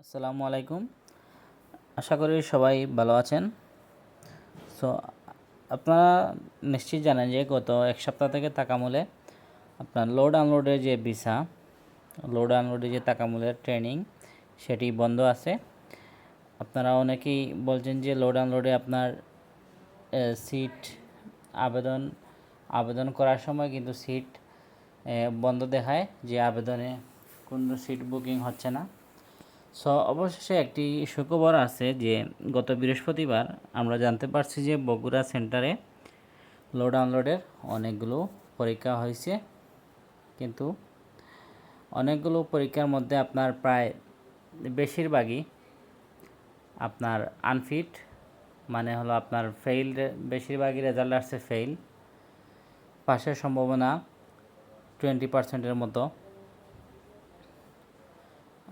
আসসালামু আলাইকুম। আশা করি সবাই ভালো আছেন। সো আপনারা নিশ্চিত জানেন যে গত এক সপ্তাহ থেকে তাকামূলে আপনার লোড আনলোডের যে ভিসা লোড আনলোডের যে তাকামূলের ট্রেনিং সেটি বন্ধ আছে। আপনারা অনেকেই বলছেন যে লোড আনলোডে আপনার সিট আবেদন আবেদন করার সময় কিন্তু সিট বন্ধ দেখায় যে আবেদনে কোনো সিট বুকিং হচ্ছে না। সো অবশেষে একটি সুখবর আছে যে গত বৃহস্পতিবার আমরা জানতে পারছি যে বগুড়া সেন্টারে লোড আনলোডের অনেকগুলো পরীক্ষা হয়েছে। কিন্তু অনেকগুলো পরীক্ষার মধ্যে আপনার প্রায় বেশিরভাগই আপনার আনফিট মানে হলো আপনার ফেইল বেশিরভাগই রেজাল্ট আসছে ফেইল পাশের সম্ভাবনা টোয়েন্টি পার্সেন্টের মতো।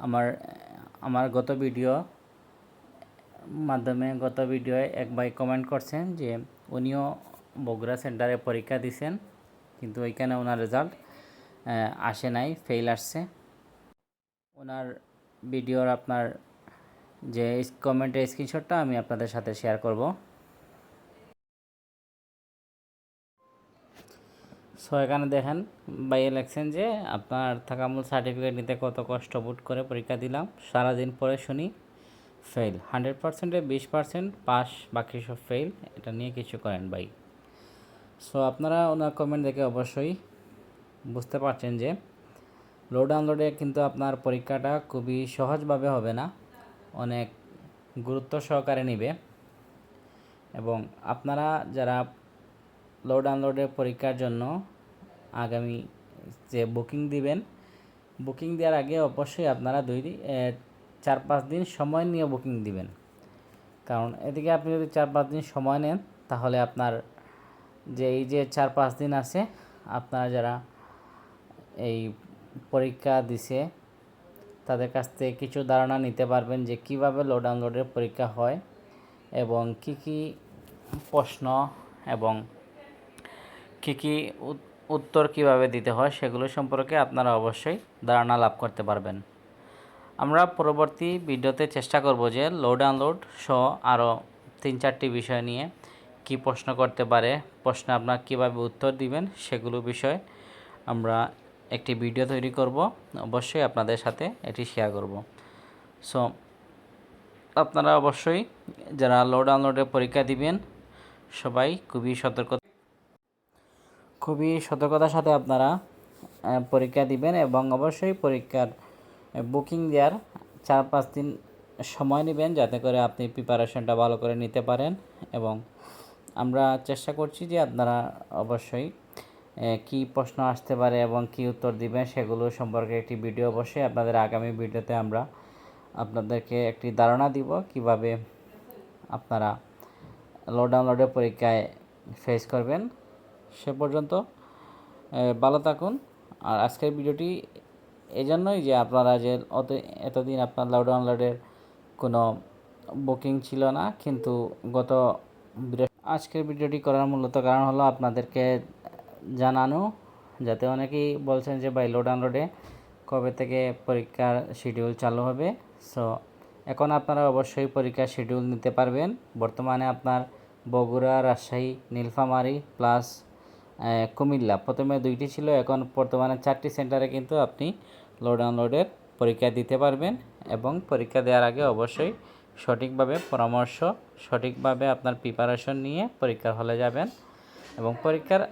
আমার আমার গত ভিডিও মাধ্যমে গত ভিডিওয়ে এক ভাই কমেন্ট করছেন যে উনিও বগুড়া সেন্টারে পরীক্ষা দিছেন, কিন্তু ওইখানে ওনার রেজাল্ট আসে নাই ফেল আসছে। ওনার ভিডিওর আপনার যে কমেন্টের স্ক্রিনশটটা আমি আপনাদের সাথে শেয়ার করব। সো এখানে দেখেন বাইয়ে লেখছেন যে আপনার থাকামূল সার্টিফিকেট নিতে কত কষ্ট বুট করে পরীক্ষা দিলাম, সারাদিন পরে শুনি ফেল হান্ড্রেড পার্সেন্টে বিশ পার্সেন্ট পাস বাকি সব ফেল এটা নিয়ে কিছু করেন ভাই। সো আপনারা ওনার কমেন্ট দেখে অবশ্যই বুঝতে পারছেন যে লোড আনলোডে কিন্তু আপনার পরীক্ষাটা খুবই সহজভাবে হবে না। অনেক গুরুত্ব সহকারে নিবে। এবং আপনারা যারা লোড আনলোডের পরীক্ষার জন্য আগামী, যে বুকিং দিবেন, বুকিং দেওয়ার আগে অবশ্যই আপনারা দুই চার পাঁচ দিন সময় নিয়ে বুকিং দিবেন। কারণ এদিকে আপনি যদি চার পাঁচ দিন সময় নেন, তাহলে আপনার যে এই যে চার পাঁচ দিন আছে, আপনারা যারা এই পরীক্ষা দিছে, তাদের কাছ থেকে কিছু ধারণা নিতে পারবেন যে কীভাবে লোড আনলোডের পরীক্ষা হয় এবং কি কি প্রশ্ন এবং কী কী উত্তর কীভাবে দিতে হয় সেগুলো সম্পর্কে আপনারা অবশ্যই ধারণা লাভ করতে পারবেন। আমরা পরবর্তী ভিডিওতে চেষ্টা করব যে লোড আনলোড সহ আরও তিন চারটি বিষয় নিয়ে কি প্রশ্ন করতে পারে, প্রশ্ন আপনার কীভাবে উত্তর দিবেন সেগুলো বিষয় আমরা একটি ভিডিও তৈরি করব। অবশ্যই আপনাদের সাথে এটি শেয়ার করব। সো আপনারা অবশ্যই যারা লোড আনলোডের পরীক্ষা দিবেন, সবাই খুবই সতর্ক খুবই সতর্কতার সাথে আপনারা পরীক্ষা দিবেন এবং অবশ্যই পরীক্ষার বুকিং দেওয়ার চার পাঁচ দিন সময় নেবেন যাতে করে আপনি প্রিপারেশনটা ভালো করে নিতে পারেন এবং আমরা চেষ্টা করছি যে আপনারা অবশ্যই কি প্রশ্ন আসতে পারে এবং কি উত্তর দিবেন সেগুলো সম্পর্কে একটি ভিডিও অবশ্যই আপনাদের আগামী ভিডিওতে আমরা আপনাদেরকে একটি ধারণা দিব কীভাবে আপনারা লোড ডাউনলোডের পরীক্ষায় ফেস করবেন। সে পর্যন্ত ভালো থাকুন। আর আজকের ভিডিওটি এই জন্যই যে আপনারা যে অত, এতদিন আপনার লাউড আনলোডের কোনো বুকিং ছিল না, কিন্তু গত আজকের ভিডিওটি করার মূলত কারণ হলো আপনাদেরকে জানানো, যাতে অনেকেই বলছেন যে, ভাই লোড আনলোডে কবে থেকে পরীক্ষার শিডিউল চালু হবে? সো এখন আপনারা অবশ্যই পরীক্ষার শিডিউল নিতে পারবেন। বর্তমানে আপনার বগুড়া, রাজশাহী, নীলফামারি প্লাস কুমিল্লা। প্রথমে দুইটি ছিল, এখন বর্তমানে চারটি সেন্টারে কিন্তু আপনি লোড আনলোডের পরীক্ষা দিতে পারবেন এবং পরীক্ষা দেওয়ার আগে অবশ্যই সঠিকভাবে পরামর্শ, সঠিকভাবে আপনার প্রিপারেশন নিয়ে পরীক্ষার হলে যাবেন এবং পরীক্ষার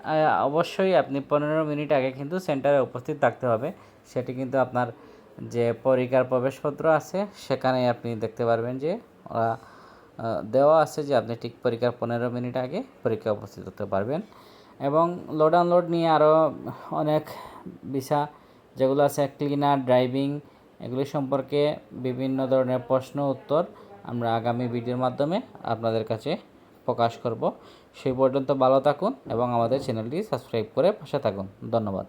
অবশ্যই আপনি পনেরো মিনিট আগে কিন্তু সেন্টারে উপস্থিত থাকতে হবে। সেটি কিন্তু আপনার যে পরীক্ষার প্রবেশপত্র আছে সেখানে আপনি দেখতে পারবেন যে ওরা দেওয়া আছে যে আপনি ঠিক পরীক্ষার পনেরো মিনিট আগে পরীক্ষা উপস্থিত হতে পারবেন। এবং লোড আনলোড নিয়ে আরও অনেক বিষা যেগুলো আছে ক্লিনার ড্রাইভিং এগুলি সম্পর্কে বিভিন্ন ধরনের প্রশ্ন উত্তর আমরা আগামী ভিডিওর মাধ্যমে আপনাদের কাছে প্রকাশ করব। সেই পর্যন্ত ভালো থাকুন এবং আমাদের চ্যানেলটি সাবস্ক্রাইব করে পাশে থাকুন। ধন্যবাদ।